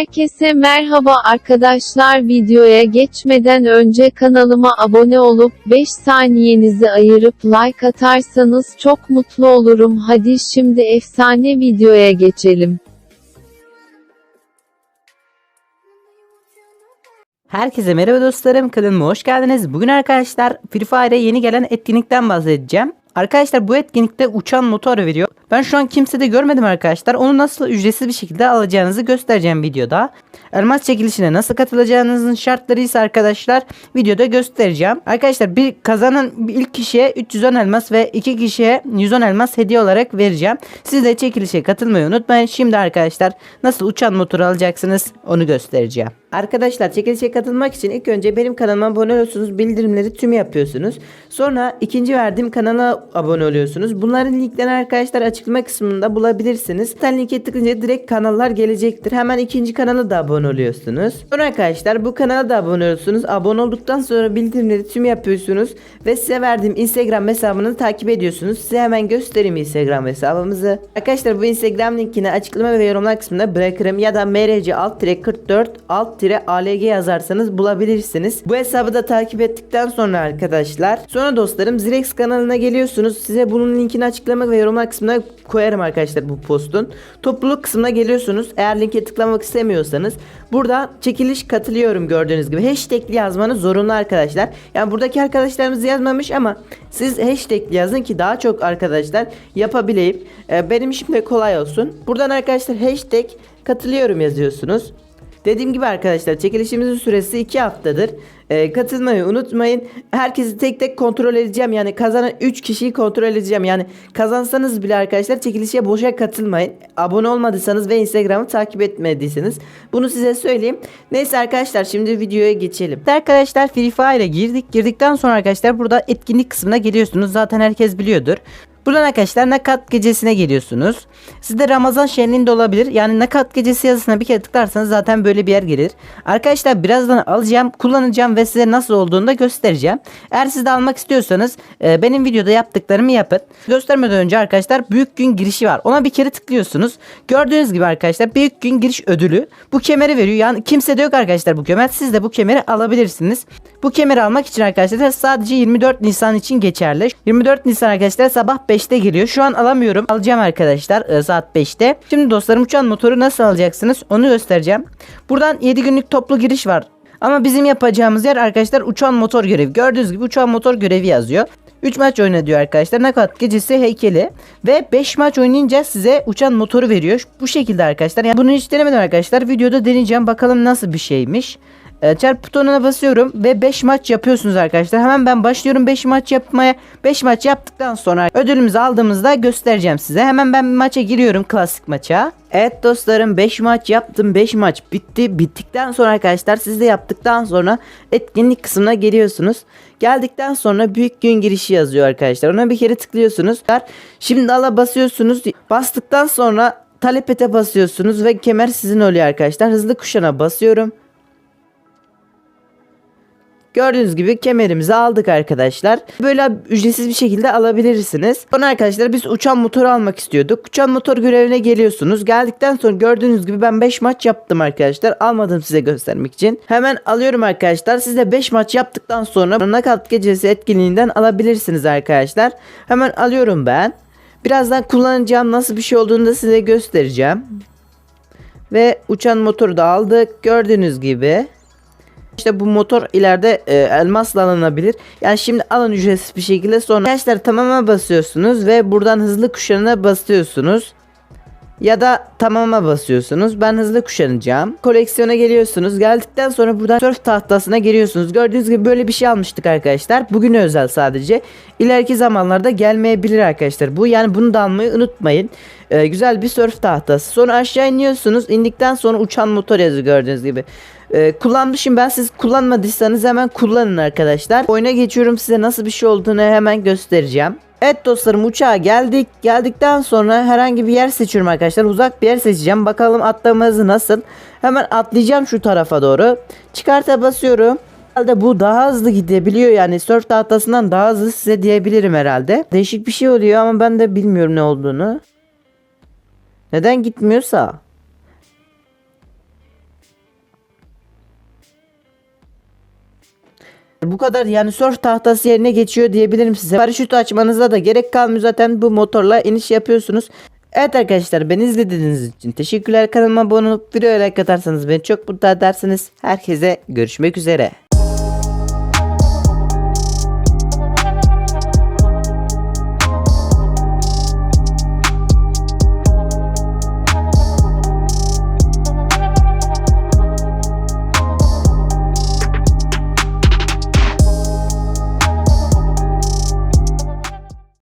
Herkese merhaba arkadaşlar videoya geçmeden önce kanalıma abone olup 5 saniyenizi ayırıp like atarsanız çok mutlu olurum hadi şimdi efsane videoya geçelim. Herkese merhaba dostlarım kanalıma hoş geldiniz. Bugün arkadaşlar Free Fire'e yeni gelen etkinlikten bahsedeceğim. Arkadaşlar bu etkinlikte uçan motor veriyor. Ben şu an kimsede görmedim arkadaşlar. Onu nasıl ücretsiz bir şekilde alacağınızı göstereceğim videoda. Elmas çekilişine nasıl katılacağınızın şartları ise arkadaşlar videoda göstereceğim. Arkadaşlar bir kazanan ilk kişiye 310 elmas ve iki kişiye 110 elmas hediye olarak vereceğim. Siz de çekilişe katılmayı unutmayın. Şimdi arkadaşlar nasıl uçan motor alacaksınız onu göstereceğim. Arkadaşlar çekilişe katılmak için ilk önce benim kanalıma abone oluyorsunuz. Bildirimleri tüm yapıyorsunuz. Sonra ikinci verdiğim kanala abone oluyorsunuz. Bunların linklerini arkadaşlar açıklama kısmında bulabilirsiniz. Sen linke tıklayınca direkt kanallar gelecektir. Hemen ikinci kanala da abone oluyorsunuz. Sonra arkadaşlar bu kanala da abone oluyorsunuz. Abone olduktan sonra bildirimleri tüm yapıyorsunuz. Ve size verdiğim Instagram hesabını takip ediyorsunuz. Size hemen göstereyim Instagram hesabımızı. Arkadaşlar bu Instagram linkini açıklama ve yorumlar kısmında bırakırım. Ya da mrc alt 44 alt alg yazarsanız bulabilirsiniz. Bu hesabı da takip ettikten sonra arkadaşlar. Sonra dostlarım Zirex kanalına geliyorsunuz. Size bunun linkini açıklama ve yorumlar kısmına koyarım arkadaşlar bu postun. Topluluk kısmına geliyorsunuz. Eğer linke tıklamak istemiyorsanız burada çekiliş katılıyorum gördüğünüz gibi. Hashtagli yazmanız zorunlu arkadaşlar. Yani buradaki arkadaşlarımız yazmamış ama siz hashtag yazın ki daha çok arkadaşlar yapabileyim. Ee, benim işim de kolay olsun. Buradan arkadaşlar hashtag katılıyorum yazıyorsunuz. Dediğim gibi arkadaşlar çekilişimizin süresi 2 haftadır. Ee, katılmayı unutmayın. Herkesi tek tek kontrol edeceğim. Yani kazanan 3 kişiyi kontrol edeceğim. Yani kazansanız bile arkadaşlar çekilişe boşa katılmayın. Abone olmadıysanız ve Instagram'ı takip etmediyseniz bunu size söyleyeyim. Neyse arkadaşlar şimdi videoya geçelim. Arkadaşlar Free Fire'e girdik. Girdikten sonra arkadaşlar burada etkinlik kısmına geliyorsunuz. Zaten herkes biliyordur. Buradan arkadaşlar nakat gecesine geliyorsunuz. Sizde Ramazan şenliğinde olabilir. Yani nakat gecesi yazısına bir kere tıklarsanız zaten böyle bir yer gelir. Arkadaşlar birazdan alacağım, kullanacağım ve size nasıl olduğunu da göstereceğim. Eğer siz de almak istiyorsanız e, benim videoda yaptıklarımı yapın. Göstermeden önce arkadaşlar büyük gün girişi var. Ona bir kere tıklıyorsunuz. Gördüğünüz gibi arkadaşlar büyük gün giriş ödülü bu kemeri veriyor. Yani kimse de yok arkadaşlar bu kemer. Siz de bu kemeri alabilirsiniz. Bu kemeri almak için arkadaşlar sadece 24 Nisan için geçerli. 24 Nisan arkadaşlar sabah 5'te geliyor. Şu an alamıyorum. Alacağım arkadaşlar e, saat 5'te. Şimdi dostlarım uçan motoru nasıl alacaksınız onu göstereceğim. Buradan 7 günlük toplu giriş var. Ama bizim yapacağımız yer arkadaşlar uçan motor görevi. Gördüğünüz gibi uçan motor görevi yazıyor. 3 maç oyna diyor arkadaşlar. Nakat gecesi heykeli. Ve 5 maç oynayınca size uçan motoru veriyor. Bu şekilde arkadaşlar. Yani bunu hiç denemedim arkadaşlar. Videoda deneyeceğim. Bakalım nasıl bir şeymiş. E, çarp butonuna basıyorum ve 5 maç yapıyorsunuz arkadaşlar. Hemen ben başlıyorum 5 maç yapmaya. 5 maç yaptıktan sonra ödülümüzü aldığımızda göstereceğim size. Hemen ben maça giriyorum klasik maça. Evet dostlarım 5 maç yaptım. 5 maç bitti. Bittikten sonra arkadaşlar siz de yaptıktan sonra etkinlik kısmına geliyorsunuz. Geldikten sonra büyük gün girişi yazıyor arkadaşlar. Ona bir kere tıklıyorsunuz. Şimdi ala basıyorsunuz. Bastıktan sonra talep ete basıyorsunuz ve kemer sizin oluyor arkadaşlar. Hızlı kuşana basıyorum. Gördüğünüz gibi kemerimizi aldık arkadaşlar. Böyle ücretsiz bir şekilde alabilirsiniz. Sonra arkadaşlar biz uçan motoru almak istiyorduk. Uçan motor görevine geliyorsunuz. Geldikten sonra gördüğünüz gibi ben 5 maç yaptım arkadaşlar. Almadım size göstermek için. Hemen alıyorum arkadaşlar. Siz de 5 maç yaptıktan sonra nakat gecesi etkinliğinden alabilirsiniz arkadaşlar. Hemen alıyorum ben. Birazdan kullanacağım nasıl bir şey olduğunu da size göstereceğim. Ve uçan motoru da aldık. Gördüğünüz gibi. İşte bu motor ileride e, elmasla alınabilir. Yani şimdi alın ücretsiz bir şekilde sonra arkadaşlar tamama basıyorsunuz ve buradan hızlı kuşanına basıyorsunuz. Ya da tamama basıyorsunuz. Ben hızlı kuşanacağım. Koleksiyona geliyorsunuz. Geldikten sonra buradan surf tahtasına giriyorsunuz. Gördüğünüz gibi böyle bir şey almıştık arkadaşlar. Bugüne özel sadece. İleriki zamanlarda gelmeyebilir arkadaşlar. Bu yani bunu da almayı unutmayın. Ee, güzel bir surf tahtası. Sonra aşağı iniyorsunuz. İndikten sonra uçan motor yazıyor gördüğünüz gibi. Ee, kullanmışım ben siz kullanmadıysanız hemen kullanın arkadaşlar. Oyuna geçiyorum size nasıl bir şey olduğunu hemen göstereceğim. Evet dostlarım uçağa geldik. Geldikten sonra herhangi bir yer seçiyorum arkadaşlar. Uzak bir yer seçeceğim. Bakalım atlama hızı nasıl. Hemen atlayacağım şu tarafa doğru. Çıkarta basıyorum. Herhalde bu daha hızlı gidebiliyor yani surf tahtasından daha hızlı size diyebilirim herhalde. Değişik bir şey oluyor ama ben de bilmiyorum ne olduğunu. Neden gitmiyorsa. Bu kadar yani surf tahtası yerine geçiyor diyebilirim size. Paraşütü açmanıza da gerek kalmıyor zaten bu motorla iniş yapıyorsunuz. Evet arkadaşlar beni izlediğiniz için teşekkürler kanalıma abone olup videoya like atarsanız beni çok mutlu edersiniz. Herkese görüşmek üzere.